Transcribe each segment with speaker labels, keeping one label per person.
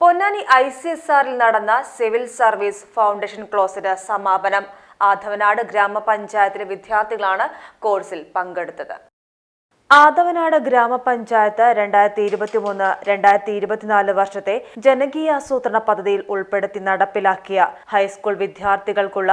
Speaker 1: Ponnani I C S ആറിൽ നടന്ന civil service foundation ക്ലോസിന് സമാപനം. ആധവനാട് ഗ്രാമപഞ്ചായത്തിലെ വിദ്യാർത്ഥികളാണ് കോഴ്സിൽ പങ്കെടുത്തത്. ആദവനാട് ഗ്രാമപഞ്ചായത്ത് രണ്ടായിരത്തി ഇരുപത്തിമൂന്ന് രണ്ടായിരത്തി ഇരുപത്തിനാല് വർഷത്തെ ജനകീയാസൂത്രണ പദ്ധതിയിൽ ഉൾപ്പെടുത്തി നടപ്പിലാക്കിയ ഹൈസ്കൂൾ വിദ്യാർത്ഥികൾക്കുള്ള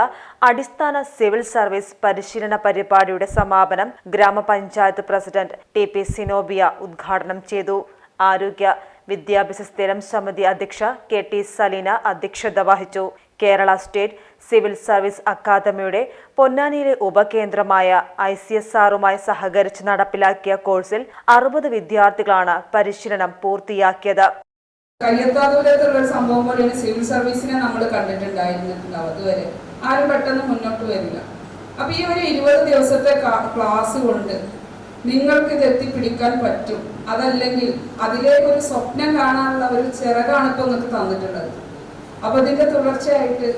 Speaker 1: അടിസ്ഥാന സിവിൽ സർവീസ് പരിശീലന പരിപാടിയുടെ സമാപനം ഗ്രാമപഞ്ചായത്ത് പ്രസിഡന്റ് ടി പി സിനോബിയ ഉദ്ഘാടനം ചെയ്തു. ആരോഗ്യ വിദ്യാഭ്യാസ സ്ഥിരം സമിതി അധ്യക്ഷ കെ ടി സലീന അധ്യക്ഷത വഹിച്ചു. കേരള സ്റ്റേറ്റ് സിവിൽ സർവീസ് അക്കാദമിയുടെ പൊന്നാനിയിലെ ഉപകേന്ദ്രമായ ഐ സി എസ് ആറുമായി സഹകരിച്ച് നടപ്പിലാക്കിയ കോഴ്സിൽ അറുപത് വിദ്യാർത്ഥികളാണ് പരിശീലനം പൂർത്തിയാക്കിയത്.
Speaker 2: കയ്യെത്താദൂരത്തുള്ള ഒരു സംഭവം പോലെയാണ് സിവിൽ സർവീസിനെ നമ്മൾ കണ്ടിട്ടുണ്ടായിരുന്നിട്ടുണ്ടാവും. അതുവരെ ആരും പെട്ടെന്ന് മുന്നോട്ട് വരില്ല. അപ്പൊ ഈ ഒരു ഇരുപത് ദിവസത്തെ ക്ലാസ് കൊണ്ട് നിങ്ങൾക്ക് ഇത് എത്തിപ്പിടിക്കാൻ പറ്റും. അതല്ലെങ്കിൽ അതിലേക്ക് ഒരു സ്വപ്നം കാണാനുള്ള ഒരു ചിറകാണ് ഇപ്പൊ നിങ്ങൾക്ക് തന്നിട്ടുള്ളത്. അപ്പൊ ഇതിന്റെ തുടർച്ചയായിട്ട്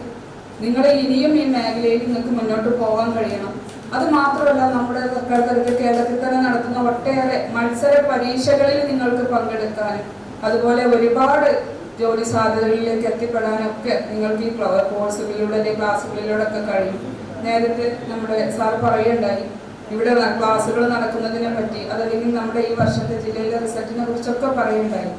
Speaker 2: നിങ്ങൾ ഇനിയും ഈ മേഖലയിൽ നിങ്ങൾക്ക് മുന്നോട്ട് പോകാൻ കഴിയണം. അത് മാത്രമല്ല നമ്മുടെ സർക്കാർ കേരളത്തിൽ തന്നെ നടത്തുന്ന ഒട്ടേറെ മത്സര പരീക്ഷകളിൽ നിങ്ങൾക്ക് പങ്കെടുക്കാനും അതുപോലെ ഒരുപാട് ജോലി സാധ്യതകളിലേക്ക് എത്തിപ്പെടാനൊക്കെ നിങ്ങൾക്ക് ഈ കോഴ്സുകളിലൂടെ അല്ലെങ്കിൽ ക്ലാസ്സുകളിലൂടെ ഒക്കെ കഴിയും. നേരത്തെ നമ്മുടെ സാർ പറയുണ്ടായി ഇവിടെ ക്ലാസ്സുകൾ നടക്കുന്നതിനെ പറ്റി അതല്ലെങ്കിൽ നമ്മുടെ ഈ വർഷത്തെ ജില്ലയിലെ റിസൾട്ടിനെ കുറിച്ചൊക്കെ പറയുണ്ടായി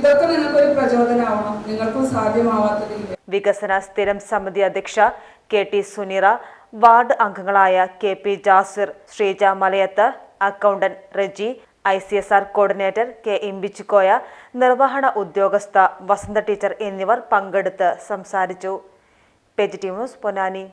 Speaker 2: ഇതൊക്കെ നിങ്ങൾക്കൊരു പ്രചോദനമാവണം നിങ്ങൾക്കും സാധ്യമാവാത്തതില്ല.
Speaker 1: വികസന സ്ഥിരം സമിതി അധ്യക്ഷ കെ ടി സുനിറ വാർഡ് അംഗങ്ങളായ K P Jasir Sreeja Malayath accountant Reji I C S R coordinator K Imbichikoya നിർവഹണ ഉദ്യോഗസ്ഥ വസന്ത ടീച്ചർ എന്നിവർ പങ്കെടുത്ത് സംസാരിച്ചു. Positive news Ponnani.